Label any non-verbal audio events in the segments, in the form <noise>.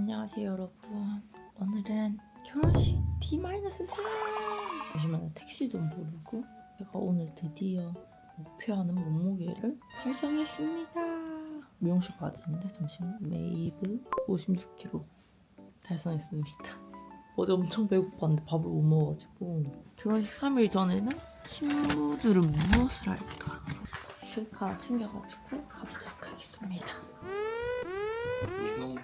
안녕하세요 여러분. 오늘은 결혼식 D-3 잠시만요 택시 좀 부르고 제가 오늘 드디어 목표하는 몸무게를 달성했습니다. 미용실 가야 되는데 잠시만 메이브 56kg 달성했습니다. 어제 엄청 배고팠는데 밥을 못 먹어가지고. 결혼식 3일 전에는 신부들은 무엇을 할까? 쉐이크 챙겨가지고 가보도록 하겠습니다. 이거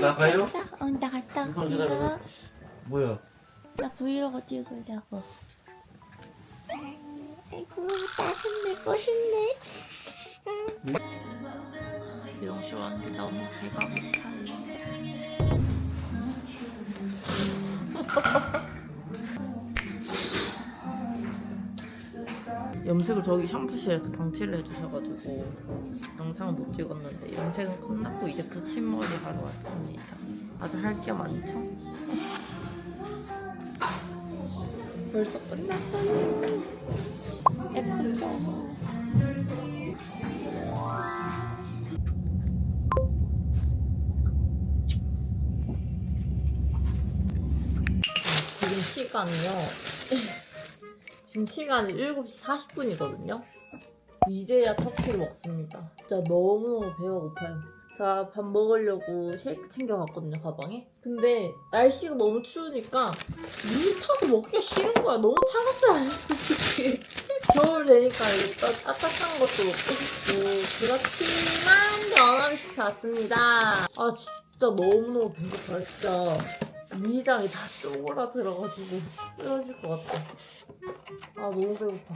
나가요? 어, 나 갔다 이거 기다려. 뭐야? 나 브이로그 찍으려고. 아이고, 따뜻 먹고 싶네. 미용실 왔는데 너무 배가 고파요. 염색을 저기 샴푸실에서 방치를 해주셔가지고 영상은 못 찍었는데 염색은 끝났고 이제 붙임머리 하러 왔습니다. 아주 할 게 많죠? 벌써 끝났어요. 예쁘죠? 지금 시간이요. 지금 시간이 7시 40분이거든요. 이제야 첫 끼를 먹습니다. 진짜 너무너무 배가 고파요. 자, 밥 먹으려고 쉐이크 챙겨갔거든요, 가방에. 근데 날씨가 너무 추우니까 물 타서 먹기가 싫은 거야. 너무 차갑잖아요, 솔직히. <laughs> 겨울 되니까 일단 따뜻한 것도 먹고 싶고. 그렇지만 전화를 시켜왔습니다. 아, 진짜 너무너무 배고파요, 진짜. 위장이 다 쪼그라들어가지고 쓰러질 것 같아. 아, 너무 배고파.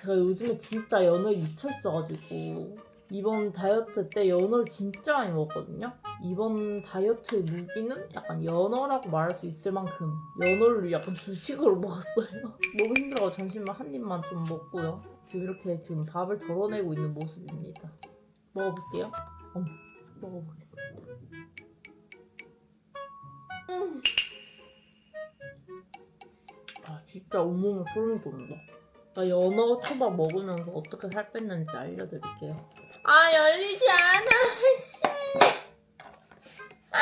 제가 요즘에 진짜 연어에 미쳐있어가지고 이번 다이어트 때 연어를 진짜 많이 먹었거든요. 이번 다이어트의 무기는 약간 연어라고 말할 수 있을 만큼 연어를 약간 주식으로 <laughs> 먹었어요. 너무 힘들어 점심만 한 입만 좀 먹고요. 지금 이렇게 지금 밥을 덜어내고 있는 모습입니다. 먹어볼게요. 어, 먹어보겠습니다. 음. 아 진짜 온몸에 소름이 돋는다. 나 연어 초밥 먹으면서 어떻게 살 뺐는지 알려드릴게요. 아 열리지 않아. 씨. 아!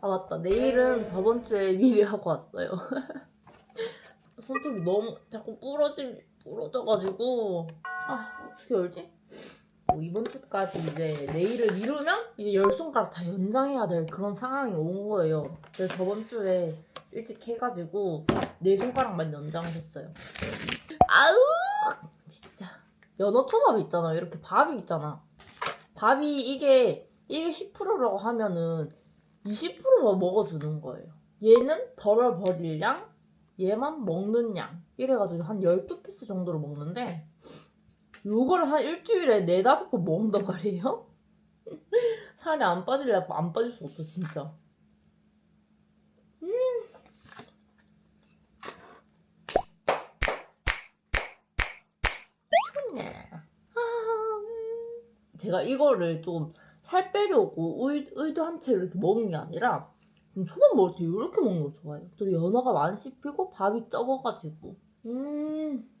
아 맞다. 내일은 저번 주에 미리 하고 왔어요. <laughs> 손톱이 너무 자꾸 부러지 부러져가지고 아 어떻게 열지? 뭐 이번 주까지 이제 내일을 미루면 이제 열 손가락 다 연장해야 될 그런 상황이 온 거예요. 그래서 저번 주에 일찍 해가지고 네 손가락만 연장했어요. 아우 진짜 연어 초밥 있잖아. 이렇게 밥이 있잖아. 밥이 이게 이게 10%라고 하면은 20%만 먹어주는 거예요. 얘는 덜어 버릴 양, 얘만 먹는 양. 이래가지고 한 12피스 정도로 먹는데 요거를 한 일주일에 네다섯 번 먹는단 말이에요? <laughs> 살이 안 빠지려고 안 빠질 수 없어 진짜 음. 좋네 아, 음. 제가 이거를 좀살 빼려고 의, 의도한 채로 이렇게 먹는 게 아니라 좀 초밥 먹을 때 이렇게 먹는 걸 좋아해요 또 연어가 많이 씹히고 밥이 적어가지고 음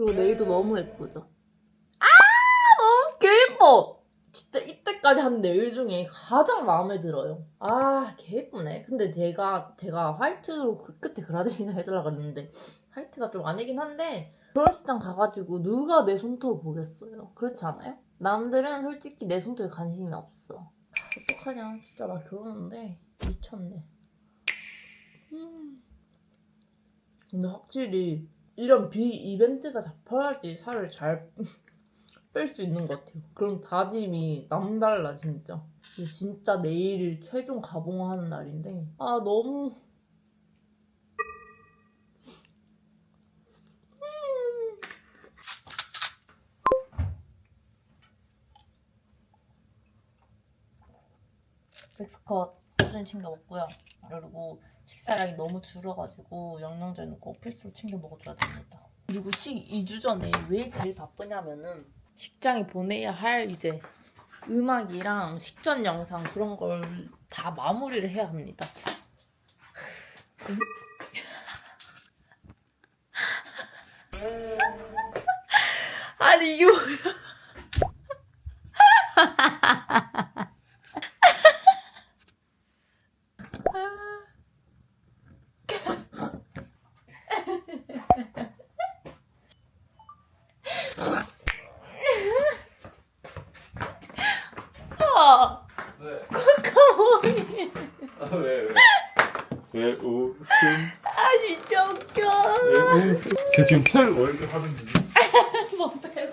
그리고 내일도 너무 예쁘죠? 아 너무 개예뻐! 진짜 이때까지 한 네일 중에 가장 마음에 들어요. 아 개예쁘네. 근데 제가 제가 화이트로 그 끝에 그라데이션 해달라 그랬는데 화이트가 좀 아니긴 한데 결혼식장 가가지고 누가 내 손톱을 보겠어요. 그렇지 않아요? 남들은 솔직히 내 손톱에 관심이 없어. 아, 어떡하냐 진짜 나 결혼했는데 미쳤네. 음. 근데 확실히 이런 비 이벤트가 잡혀야지 살을 잘 <laughs> 뺄 수 있는 것 같아요. 그런 다짐이 남달라 진짜. 진짜 내일 최종 가봉하는 날인데 아 너무 음. 백스컷 사진 챙겨 먹고요. 그리고 식사량이 너무 줄어가지고 영양제 넣고 필수로 챙겨 먹어줘야 됩니다. 그리고 식 2주 전에 왜 제일 바쁘냐면은 식장에 보내야 할 이제 음악이랑 식전 영상 그런 걸 다 마무리를 해야 합니다. <laughs> 아니 이게 뭐야? <laughs> 아, 왜? 카모니. 아, 왜, 왜? 왜 웃음? 아, 진짜 웃겨. 왜 웃음? 저 지금 펠 월드 하는 중. <laughs> 뭐 배울.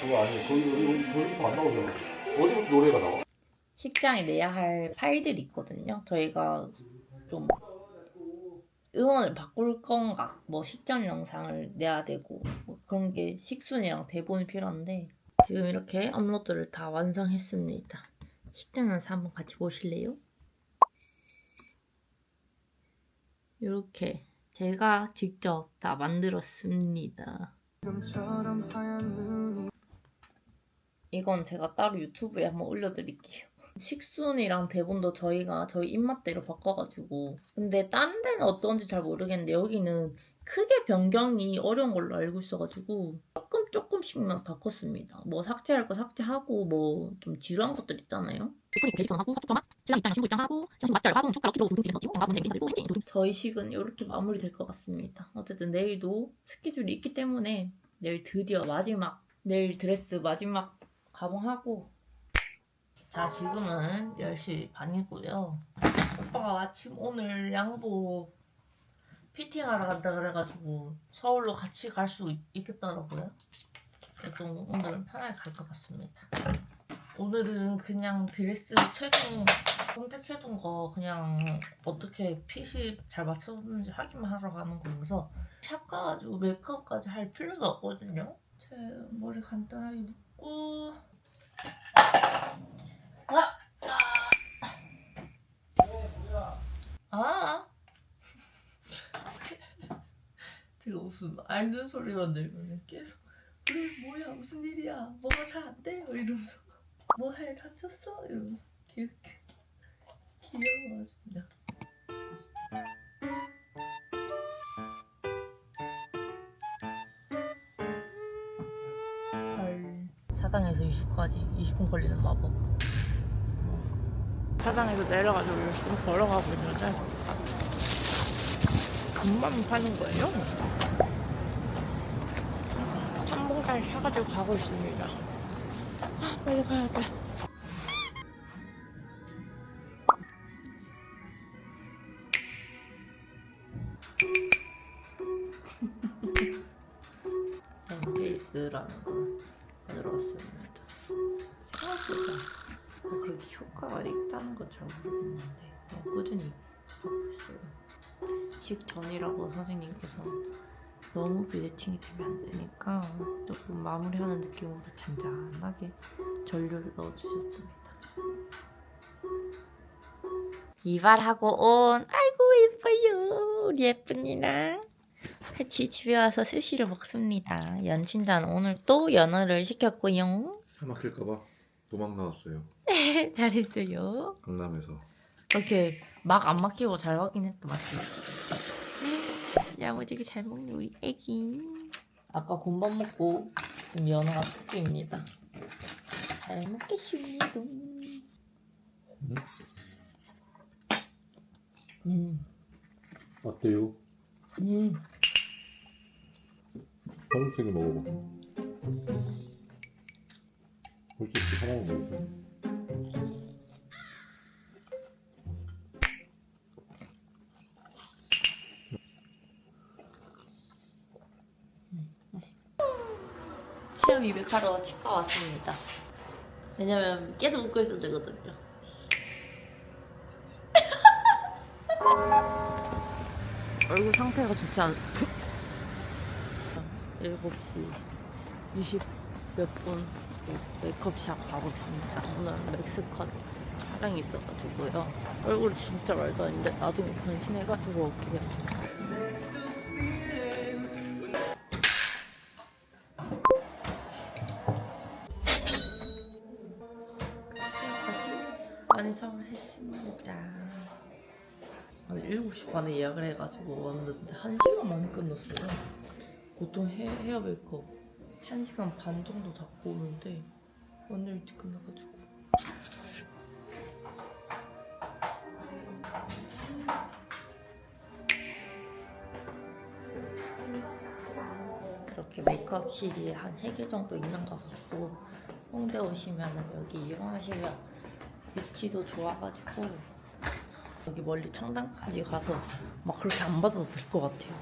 그거 아니에요. 거기, 여기, 거기서 안 나오잖아. 어디부터 노래가 나와? 식장에 내야 할 파일들이 있거든요. 저희가 좀 음원을 바꿀 건가, 뭐 식전 영상을 내야 되고 뭐 그런 게 식순이랑 대본이 필요한데 지금 이렇게 업로드를 다 완성했습니다. 식전 영상 한번 같이 보실래요? 이렇게 제가 직접 다 만들었습니다. 이건 제가 따로 유튜브에 한번 올려드릴게요. 식순이랑 대본도 저희가 저희 입맛대로 바꿔가지고 근데 다른 데는 어떤지 잘 모르겠는데 여기는 크게 변경이 어려운 걸로 알고 있어가지고 조금 조금씩만 바꿨습니다. 뭐 삭제할 거 삭제하고 뭐 좀 지루한 것들 있잖아요. 게시판하고 사촉점막 신랑 입장 신부 입장하고 신부 맞절 하고 축가로 키로 등등 넣지고 뭔가 문제 도등 저희 식은 이렇게 마무리될 것 같습니다. 어쨌든 내일도 스케줄이 있기 때문에 내일 드디어 마지막 내일 드레스 마지막 가봉하고 자 지금은 10시 반이고요. 오빠가 마침 오늘 양복 피팅하러 간다 그래가지고 서울로 같이 갈 수 있겠더라고요. 좀 오늘은 편하게 갈 것 같습니다. 오늘은 그냥 드레스 최종 선택해둔 거 그냥 어떻게 핏이 잘 맞춰졌는지 확인만 하러 가는 거여서 샵 가가지고 메이크업까지 할 필요가 없거든요. 제 머리 간단하게 묶고 아! 아! 아! <laughs> 제가 무슨 앓는 소리만 내면 계속 그래 뭐야 무슨 일이야 뭐가 잘 안 돼? 뭐 이러면서 뭐해 다쳤어? 이러면서 이렇게 귀여워가지고 그냥. 헐. 사당에서 20까지 20분 걸리는 마법 사당에서 내려가지고 열심히 걸어가고 있는데 금방 파는 거예요 한봉달 사가지고 가고 있습니다 아, 빨리 가야 돼 엠베이스라는 걸 만들어 왔습니다. 생각보다 뭐 그렇게 효과가 있다는 건 잘 모르겠는데 그냥 꾸준히 하고 있어요. 식전이라고 선생님께서 너무 비대칭이 되면 안 되니까 조금 마무리하는 느낌으로 잔잔하게 전류를 넣어주셨습니다. 이발하고 온 아이고 예뻐요 우리 예쁜이랑 같이 집에 와서 스시를 먹습니다. 연친자는 오늘 또 연어를 시켰고요. 차 막힐까봐 도망 나왔어요. <laughs> 잘했어요. 강남에서. 이렇게 막 안 막히고 잘 했다 맞지? 야무지게 잘 먹네 우리 애기. 아까 군밥 먹고 지금 연어가 토끼입니다. 잘 먹겠습니다. 음, 어때요? 음. 한국색이 먹어봐. 솔직히 하나만 먹으세 미백하러 치과 왔습니다. 왜냐면 계속 웃고 있어도 되거든요. <laughs> 얼굴 상태가 좋지 않... <laughs> 7시 20몇 분 메이크업샵 가고 있습니다. 오늘 맥스컷 촬영이 있어가지고요. 얼굴 진짜 말도 안 돼. 나중에 변신해가지고 올게 완성을 했습니다. 아니 7시 반에 예약을 해가지고 왔는데 1시간 만에 끝났어요. 보통 헤, 헤어 메이크업 1시간 반 정도 잡고 오는데 오늘 일찍 끝나가지고 이렇게 메이크업실이 한 3개 정도 있는 것 같고 홍대 오시면 여기 이용하시면 위치도 좋아가지고 여기 멀리 청담까지 가서 막 그렇게 안 받아도 될 것 같아요.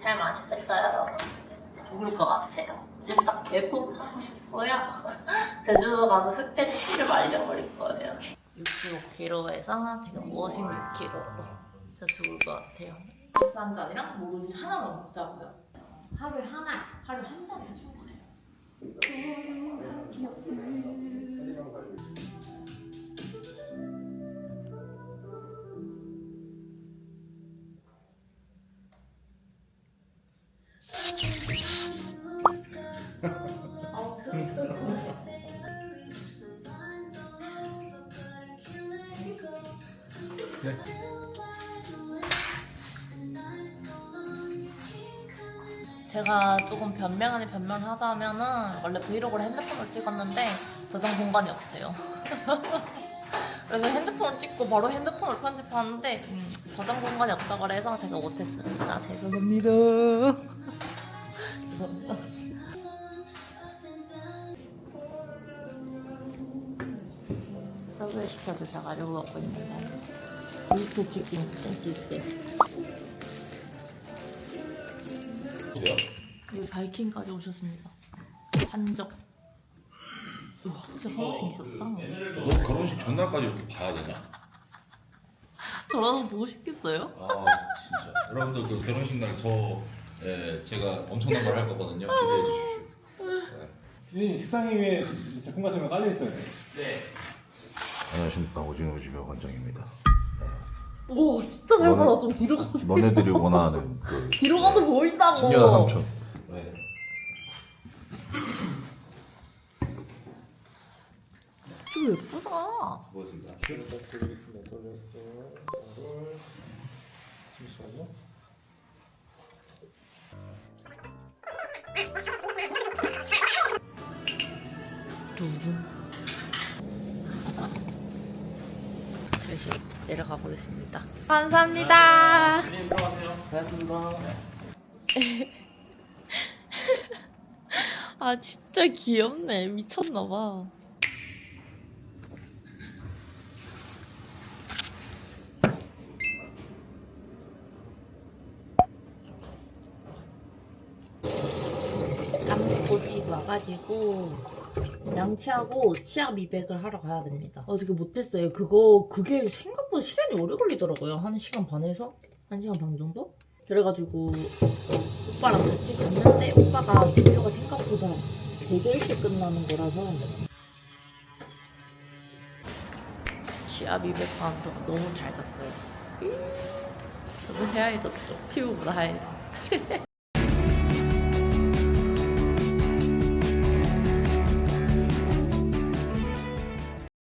잘 많이 됐어요. 죽을 것 같아요. 지금 딱 개폭 하고 싶고요. 제주 가서 흑돼지를 말려버릴 거예요. 65kg에서 지금 56kg로. 진짜 죽을 것 같아요. 한 잔이랑 모로진 하나만 먹자고요. 하루에 하나, 하루에 한 잔을 충분해요. <laughs> 제가 조금 변명 아닌 변명을 하자면은 원래 브이로그를 핸드폰으로 찍었는데 저장 공간이 없대요. <laughs> 그래서 핸드폰을 찍고 바로 핸드폰을 편집하는데 음, 저장 공간이 없다고 그래서 제가 못했습니다. 죄송합니다. 서브웨이 시켜서 이러고 먹고 있는데 치킨 센스 있 바이킹까지 오셨습니다. 산적. 와, 진짜 하고 재밌었다. 너 결혼식 전날까지 이렇게 봐야 되냐? <laughs> 저라도 보고 싶겠어요? 아 진짜 여러분들 그 결혼식 날저 예, 제가 엄청난 걸 할 거거든요 기대해 주십시오 피디님 식상 위에 제품 같은 거 깔려 있어요. 안녕하십니까 오징어 집의 관장입니다 와, 진짜 잘 너네- 봐라. 좀 뒤로 가서. 너네들이 원하는 그 뒤로 가도 보인다고. 진여다 삼촌 좀 예쁘다. 고맙습니다 돌리겠습니다. 돌렸어요. 이걸 잠시만요. 내려가 보겠습니다. 감사합니다. 피디님 들어가세요. 고맙습니다. 아, 진짜 귀엽네. 미쳤나 봐. 와가지고 양치하고 치아 미백을 하러 가야 됩니다. 어떻게 못했어요. 그거 그게 생각보다 시간이 오래 걸리더라고요. 한 시간 반에서 한 시간 반 정도. 그래가지고 오빠랑 같이 갔는데 오빠가 진료가 생각보다 되게 일찍 끝나는 거라서 치아 미백하는 동안 너무 잘 잤어요. 저도 하얘졌죠. 피부보다 하얘져. <laughs>